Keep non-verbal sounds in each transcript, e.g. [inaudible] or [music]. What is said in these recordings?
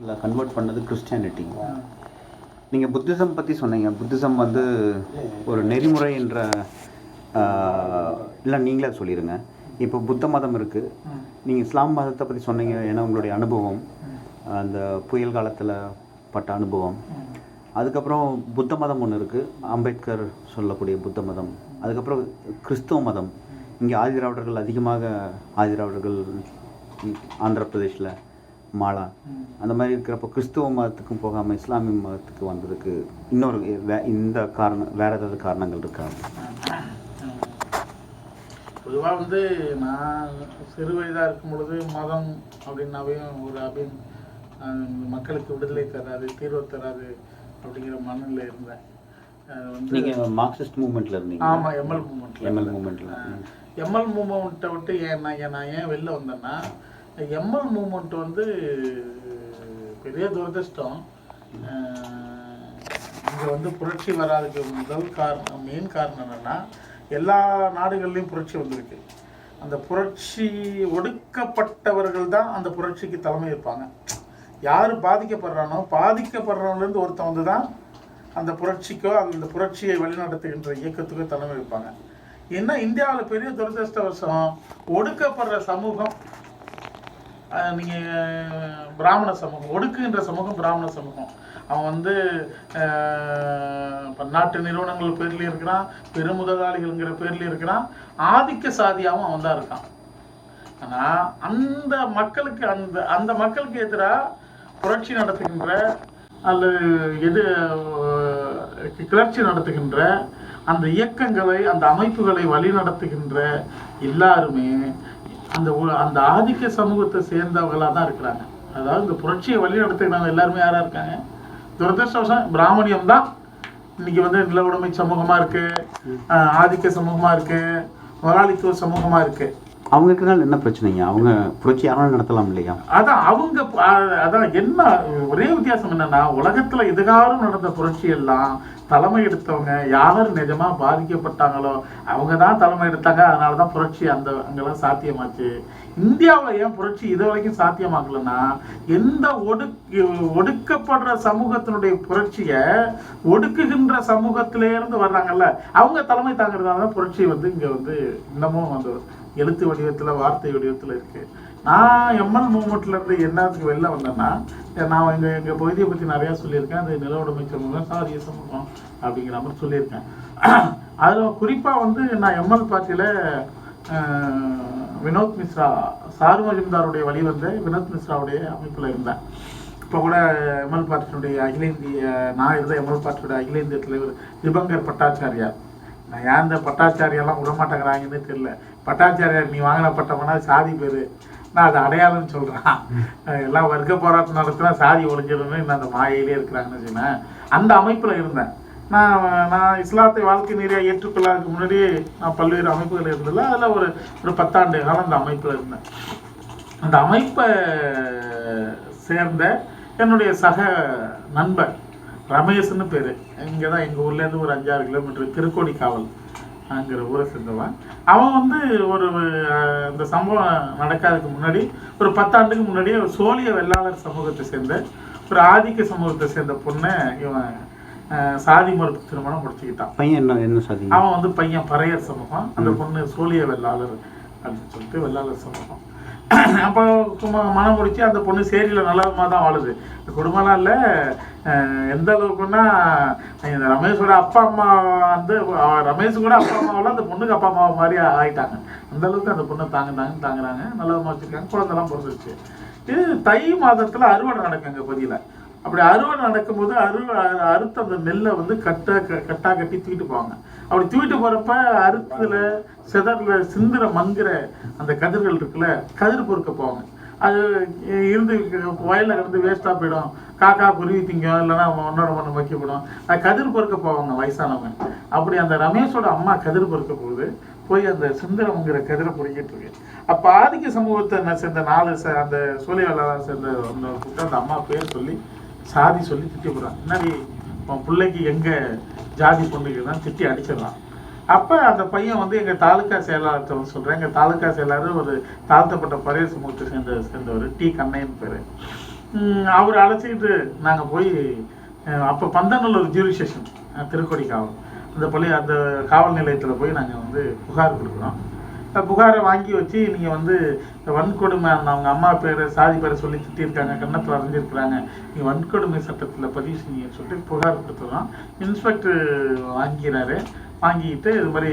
இல்லை கன்வெர்ட் பண்ணது கிறிஸ்டியானிட்டி நீங்கள் புத்திசம் பற்றி சொன்னீங்க. புத்திசம் வந்து ஒரு நெறிமுறை என்ற இல்லை நீங்களே சொல்லிடுங்க இப்போ புத்த மதம் இருக்குது நீங்கள் இஸ்லாம் மதத்தை பற்றி சொன்னீங்க. ஏன்னா உங்களுடைய அனுபவம். அந்த புயல் காலத்தில் பட்ட அனுபவம். அதுக்கப்புறம் புத்த மதம் ஒன்று இருக்குது அம்பேத்கர் சொல்லக்கூடிய புத்த மதம். அதுக்கப்புறம் கிறிஸ்துவ மதம். இங்கே ஆதிதிராவிடர்கள் அதிகமாக ஆதிதிராவிடர்கள் ஆந்திர பிரதேஷில் மாலா. அந்த மாதிரி இருக்கிறப்போ கிறிஸ்துவ மதத்துக்கும் போகாமல் இஸ்லாமிய மதத்துக்கு வந்ததுக்கு இன்னொரு வே இந்த காரணம் வேற ஏதாவது காரணங்கள் இருக்கா? பொதுவாக வந்து நான் சிறு வயதாக இருக்கும் பொழுது மதம் அப்படின்னாவே ஒரு அஹ் மக்களுக்கு விடுதலை தராது தீர்வு தராது அப்படிங்கிற மனநிலை இருந்தேன். நீங்கள் மார்க்சிஸ்ட் மூமெண்ட்டில் இருந்தீங்க ஆமாம் எம்எல் மூமெண்ட்ல எம்எல் மூமெண்ட்டில் எம்எல் மூமெண்ட்டை விட்டு ஏன் நான் ஏன் நான் ஏன் வெளில வந்தேன்னா எம்எல் மூமெண்ட் வந்து பெரிய துரதிர்ஷ்டம். இங்கே வந்து புரட்சி வராதுக்கு முதல் காரணம் மெயின் காரணம் என்னென்னா எல்லா நாடுகள்லேயும் புரட்சி வந்திருக்கு. அந்த புரட்சி ஒடுக்கப்பட்டவர்கள் தான் அந்த புரட்சிக்கு தலைமை இருப்பாங்க. யார் பாதிக்கப்படுறானோ பாதிக்கப்படுறவங்கலேருந்து ஒருத்தன் வந்து தான் அந்த புரட்சிக்கோ அந்த புரட்சியை வழிநடத்துகின்ற இயக்கத்துக்கோ தலைமை இருப்பாங்க. ஏன்னா இந்தியாவில் பெரிய துரதிருஷ்டவசம் ஒடுக்கப்படுற சமூகம் நீங்கள் நீங்க பிராமண சமூகம் ஒடுக்குகின்ற சமூகம் பிராமண சமூகம். அவன் வந்து பன்னாட்டு நிறுவனங்கள் பேர்லயும் இருக்கிறான் பெருமுதலாளிகள்ங்கிற பேர்லயும் இருக்கிறான் ஆதிக்க சாதியாகவும் அவன் தான் இருக்கான். ஆனா அந்த மக்களுக்கு அந்த அந்த மக்களுக்கு எதிராக புரட்சி நடத்துகின்ற அல்லது எது கிளர்ச்சி நடத்துகின்ற அந்த இயக்கங்களை அந்த அமைப்புகளை வழி நடத்துகின்ற எல்லாருமே அந்த அந்த ஆதிக்க சமூகத்தை சேர்ந்தவர்களாக தான் இருக்கிறாங்க. அதாவது இந்த புரட்சியை வழி நடத்துகிறவங்க எல்லாருமே யாராக இருக்காங்க? துரதிருஷ்டவசம் பிராமணியம் தான். இன்னைக்கு வந்து நில உடைமை சமூகமாக இருக்குது ஆதிக்க சமூகமாக இருக்குது முதலாளித்துவ சமூகமாக இருக்குது அவங்க என்ன பிரச்சனைங்க? அவங்க புரட்சி யாரும் நடத்தலாம் இல்லையா? அதான் அவங்க அதான் என்ன ஒரே வித்தியாசம் என்னன்னா உலகத்துல இதுகாலம் நடந்த புரட்சி எல்லாம் தலைமை எடுத்தவங்க யார் நிஜமா பாதிக்கப்பட்டாங்களோ அவங்க தான் தலைமை எடுத்தாங்க. அதனால தான் புரட்சி அந்த அங்கெல்லாம் சாத்தியமாச்சு. இந்தியாவில் ஏன் புரட்சி இது வரைக்கும் சாத்தியமாகலன்னா எந்த ஒடுக் ஒடுக்கப்படுற சமூகத்தினுடைய புரட்சியை ஒடுக்குகின்ற சமூகத்திலே இருந்து வர்றாங்கல்ல அவங்க தலைமை தாங்கிறதால தான் புரட்சி வந்து இங்க வந்து இன்னமும் வந்து எழுத்து வடிவத்தில் வார்த்தை வடிவத்தில் இருக்குது நான் எம்எல் மூமெண்ட்லேருந்து என்னத்துக்கு வெளில வந்தேன்னா நான் எங்கள் எங்கள் பகுதியை பற்றி நிறையா சொல்லியிருக்கேன். அது நில உடைமை சமூகம் சாதிய சமூகம் அப்படிங்கிற மாதிரி சொல்லியிருக்கேன். அதில் குறிப்பாக வந்து நான் எம்எல் பார்ட்டியில் வினோத் மிஸ்ரா சாரு மஜும்தாருடைய வழி வந்த வினோத் மிஸ்ராவுடைய அமைப்பில் இருந்தேன். இப்போ கூட எம்எல் பார்ட்டியினுடைய அகில இந்திய நான் இருந்த எம்எல் பார்ட்டியோட அகில இந்திய தலைவர் திபங்கர் பட்டாச்சாரியார். நான் ஏன் இந்த பட்டாச்சாரியெல்லாம் விட மாட்டேங்கிறாங்கன்னு தெரியல. பட்டாச்சாரியார் நீ வாங்கின பட்டம்னா சாதி பேர். நான் அது அடையாளம்னு சொல்கிறான் எல்லாம் வர்க்க போராட்டம் நடத்தினா சாதி ஒழிஞ்சிடும்னு இன்னும் அந்த மாயையிலே இருக்கிறாங்கன்னு வச்சுக்கோங்களேன் அந்த அமைப்பில் இருந்தேன். நான் நான் இஸ்லாத்தை வாழ்க்கை நெறியாக ஏற்றுக்கொள்ளாததுக்கு முன்னாடி நான் பல்வேறு அமைப்புகள் இருந்ததில்ல அதில் ஒரு ஒரு பத்தாண்டு காலம் அந்த அமைப்பில் இருந்தேன். அந்த அமைப்பை சேர்ந்த என்னுடைய சக நண்பர் ரமேஷ்னு பேர். இங்கே தான் எங்கள் ஊர்லேருந்து ஒரு அஞ்சாறு கிலோமீட்டர் திருக்கோடி காவல். அங்கிற ஊரை சேர்ந்தவன். அவன் வந்து ஒரு இந்த சம்பவம் நடக்காததுக்கு முன்னாடி ஒரு பத்தாண்டுக்கு முன்னாடியே ஒரு சோழிய வெள்ளாளர் சமூகத்தை சேர்ந்த ஒரு ஆதிக்க சமூகத்தை சேர்ந்த பொண்ணை இவன் சாதி மறுப்பு திருமணம் முடிச்சுக்கிட்டான். பையன் என்ன என்ன சாதி? அவன் வந்து பையன் பறையர் சமூகம். அந்த பொண்ணு சோழிய வெள்ளாளர் அப்படின்னு சொல்லிட்டு வெள்ளாளர் சமூகம். [clears throat] அப்போ சும்மா மனம் முடிச்சு அந்த பொண்ணு சேரியில் நல்லவிதமாக தான் வாழுது. குடும்பம்லாம் இல்லை. எந்த அளவுக்குன்னா இந்த ரமேஷோட அப்பா அம்மா வந்து ரமேஷ் கூட அப்பா அம்மாவில் அந்த பொண்ணுக்கு அப்பா அம்மா மாதிரி ஆயிட்டாங்க. அந்த அளவுக்கு அந்த பொண்ணை தாங்குதாங்க தாங்குறாங்க. நல்லவிதமாக வச்சுருக்காங்க. குழந்தைலாம் பிறந்துருச்சு. இது தை மாதத்தில் அறுவடை நடக்குங்க பதியில் பகுதியில் அப்படி அறுவடை நடக்கும்போது அறுவடை அறுத்த அந்த நெல்லை வந்து கட்டா க- கட்டா கட்டி தூக்கிட்டு போவாங்க. அப்படி தூக்கிட்டு போறப்ப அறுத்துல சிதறல சிந்துற மங்குற அந்த கதிர்கள் இருக்குல்ல கதிர் பொறுக்க போவாங்க. அது இருந்து வயல்ல கிடந்து வேஸ்ட்டாக போயிடும். காக்கா குருவி திங்கும் இல்லைன்னா ஒன்னோட ஒன்று வைக்கப்படும். அது கதிர் பொறுக்க போவாங்க வயசானவங்க. அப்படி அந்த ரமேஷோட அம்மா கதிர் பொறுக்க போகுது. போய் அந்த சிந்தரம்ங்கிற கதிரை பொறுக்கிட்டு இருக்கு. அப்போ ஆதிக்க சமூகத்தை நான் சேர்ந்த நாலு ச- அந்த சோழி வேளாளர் சேர்ந்த அந்த அந்த அம்மா பேர் சொல்லி சாதி சொல்லி திட்டி போடுறான் என்னடி உன் பிள்ளைக்கு எங்கள் ஜாதி பொண்ணுக்கு தான் திட்டி அடிச்சிடறான். அப்போ அந்த பையன் வந்து எங்கள் தாலுக்கா செயலாளர்கிட்ட வந்து எங்கள் எங்க தாலுக்கா செயலாளர் ஒரு தாழ்த்தப்பட்ட பழைய சமூகத்தை சேர்ந்த சேர்ந்தவர். டி. கண்ணையன் பேர். அவர் அழைச்சிக்கிட்டு நாங்கள் போய் அப்போ பந்தநல்லூர் ஜூரி ஸ்டேஷன் திருக்கொடி காவல் அந்த பள்ளி அந்த காவல் நிலையத்தில் போய் நாங்கள் வந்து புகார் கொடுக்குறோம். புகாரை வாங்கி வச்சு நீங்கள் வந்து வன்கொடுமை அந்த அவங்க அம்மா பேரை சாதி பேரை சொல்லி திட்டிருக்காங்க கண்ணத்தில் அறிஞ்சிருக்கிறாங்க நீங்கள் வன்கொடுமை சட்டத்தில் பதிவு செய்யுங்கன்னு சொல்லிட்டு புகார் கொடுத்துறோம். இன்ஸ்பெக்டர் வாங்கிறாரு. வாங்கிட்டு இது மாதிரி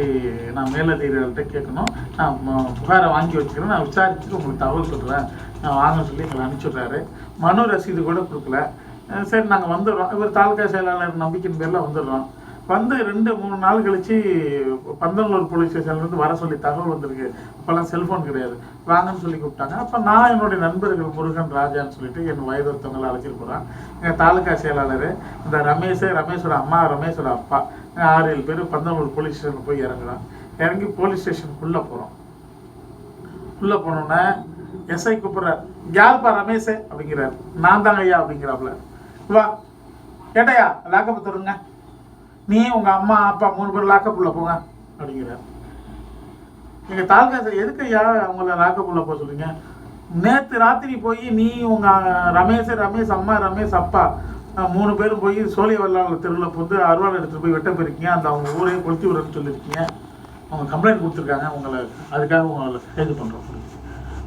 நான் மேலதிகாரிகள்கிட்ட கேட்கணும். நான் புகாரை வாங்கி வச்சுக்கிறேன். நான் விசாரிச்சுட்டு உங்களுக்கு தகவல் சொல்கிறேன் நான் வாங்க சொல்லி எங்களை அனுப்பிச்சுட்றாரு. மனு ரசீது கூட கொடுக்கல. சரி நாங்கள் வந்துடுறோம். இவர் தாலுகா செயலாளர் நம்பிக்கையின் பேரில் வந்துடுறோம். வந்து ரெண்டு மூணு நாள் கழிச்சு பந்தனூர் போலீஸ் ஸ்டேஷன்லேருந்து வர சொல்லி தகவல் வந்திருக்கு. அப்போல்லாம் செல்ஃபோன் கிடையாது. வாங்கன்னு சொல்லி கூப்பிட்டாங்க. அப்போ நான் என்னுடைய நண்பர்கள் முருகன் ராஜான்னு சொல்லிட்டு என் வயது ஒருத்தவங்களை அழைச்சிட்டு போகிறான் எங்கள் தாலுகா செயலாளர் இந்த ரமேஷ் ரமேஷோட அம்மா ரமேஷோட அப்பா. ஆறு ஏழு பேர் பந்தனூர் போலீஸ் ஸ்டேஷனில் போய் இறங்குறான். இறங்கி போலீஸ் ஸ்டேஷனுக்குள்ளே போகிறோம் உள்ளே போனோன்னே எஸ்ஐ கூப்பிட்றார். யார்ப்பா ரமேஷ்? அப்படிங்கிறார். நான் தாங்க ஐயா அப்படிங்கிறாப்புல. வா. ஏட்டையா லாக்கப் தருங்க நீ உங்க அம்மா அப்பா மூணு பேர் லாக்கப்புள்ள போங்க அப்படிங்கிறார் எங்க தாலுகா சார் எதுக்கு ஐயா அவங்கள லாக்கப்புள்ள போக சொல்லுங்க நேத்து ராத்திரி போய் நீ உங்க ரமேஷ் ரமேஷ் அம்மா ரமேஷ் அப்பா மூணு பேரும் போய் சோழிய வல்லாள தெருவில் வந்து அருவாள் எடுத்துகிட்டு போய் வெட்ட போயிருக்கீங்க. அந்த அவங்க ஊரையும் கொளுத்தி விடுறேன்னு சொல்லியிருக்கீங்க. அவங்க கம்ப்ளைண்ட் கொடுத்துருக்காங்க. உங்களை அதுக்காக உங்களை இது பண்ணுறோம்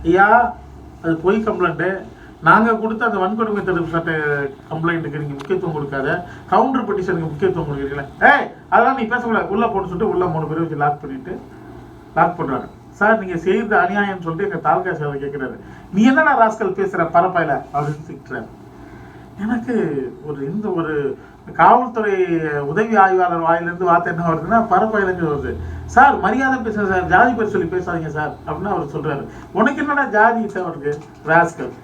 ஐயா அது பொய் கம்ப்ளைண்ட்டு நாங்கள் கொடுத்த அந்த வன்கொடுமை தடுப்பு சட்ட கம்ப்ளைண்ட்டுக்கு நீங்கள் முக்கியத்துவம் கொடுக்காத கவுண்டர் பெட்டிஷனுக்கு முக்கியத்துவம் கொடுக்குறீங்களே. ஏய் அதெல்லாம் நீ பேசக்கூடாது. உள்ளே போட்டு சொல்லிட்டு உள்ளே மூணு பேரை வச்சு லாக் பண்ணிட்டு லாக் பண்ணுறாங்க சார் நீங்கள் செய்த அநியாயம்னு சொல்லிட்டு எங்கள் தாலுகா சேவை கேட்குறாரு நீ என்னடா ராஸ்கல் பேசுகிற பரப்பாயில அப்படின்னு திட்டுறாரு. எனக்கு ஒரு இந்த ஒரு காவல்துறை உதவி ஆய்வாளர் வாயிலிருந்து வார்த்தை என்ன வருதுன்னா பரப்பயிலங்கு வருது. சார் மரியாதை பேசுங்க சார் ஜாதி பேர் சொல்லி பேசாதீங்க சார் அப்படின்னு அவர் சொல்றாரு. உனக்கு என்னடா ஜாதி சார் அவருக்கு ராஸ்கல்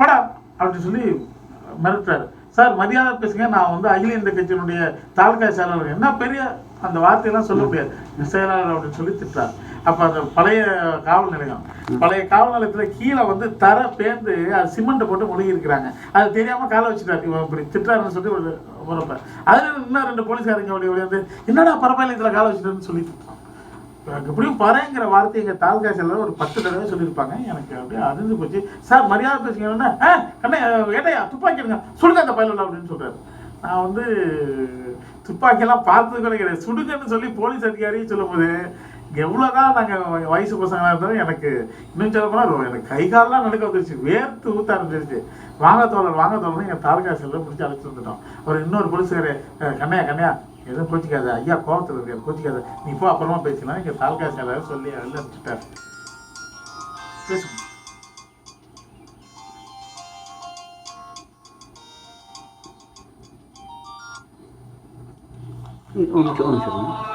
படா அப்படின்னு சொல்லி மிரட்டுறாரு. சார் மரியாதை பேசுங்க நான் வந்து அகில இந்திய கட்சியினுடைய தாலுகா செயலாளர். என்ன பெரிய அந்த வார்த்தையெல்லாம் சொல்ல முடியாது. செயலாளர் அப்படின்னு சொல்லி திட்டார் அப்போ அந்த பழைய காவல் நிலையம் பழைய காவல் நிலையத்துல கீழே வந்து தர பேர்ந்து அது சிமெண்ட் போட்டு முழுகி இருக்கிறாங்க அது தெரியாமல் காலை வச்சுட்டாரு. இவன் இப்படி திட்டாருன்னு சொல்லி ஒரு முறப்ப அதில் இன்னும் ரெண்டு போலீஸ்காரங்க அப்படி வந்து என்னடா பரவாயில்ல இதில் காலை வச்சுட்டாருன்னு சொல்லி திட்டுறான். எப்படியும் பறைங்கிற வார்த்தை எங்க தாலுகா செல்ல ஒரு பத்து தடவை சொல்லியிருப்பாங்க. எனக்கு அப்படியே அதிர்ந்து போச்சு. சார் மரியாதை பேசுங்கன்னா கண்ணே ஏட்டையா துப்பாக்கி எடுங்க சுடுங்க அந்த பயிலில் அப்படின்னு சொல்றாரு. நான் வந்து துப்பாக்கியெல்லாம் பார்த்தது கூட கிடையாது. சுடுங்கன்னு சொல்லி போலீஸ் அதிகாரி சொல்லும்போது எவ்வளோதான் நாங்கள் வயசு பசங்களாக இருந்தாலும் எனக்கு இன்னும் சொல்ல போனால் எனக்கு கை காலெல்லாம் நடுக்க வந்துருச்சு. வேர்த்து ஊத்த ஆரம்பிச்சிருச்சு. வாங்க தோழர் வாங்க தோழர்னு எங்கள் தாலுகா செல்ல பிடிச்சி அழைச்சிட்டு வந்துட்டோம். அவர் இன்னொரு போலீஸ்காரு கண்ணையா கண்ணையா எதுவும் கோச்சிக்காத ஐயா கோவத்தில் இருக்காரு கோச்சிக்காத நீ போ அப்புறமா பேசலாம் எங்கள் தாலுகா செயலர் சொல்லி வெளில அனுப்பிச்சிட்டார் பேசுங்க ஒரு நிமிஷம் ஒரு நிமிஷம்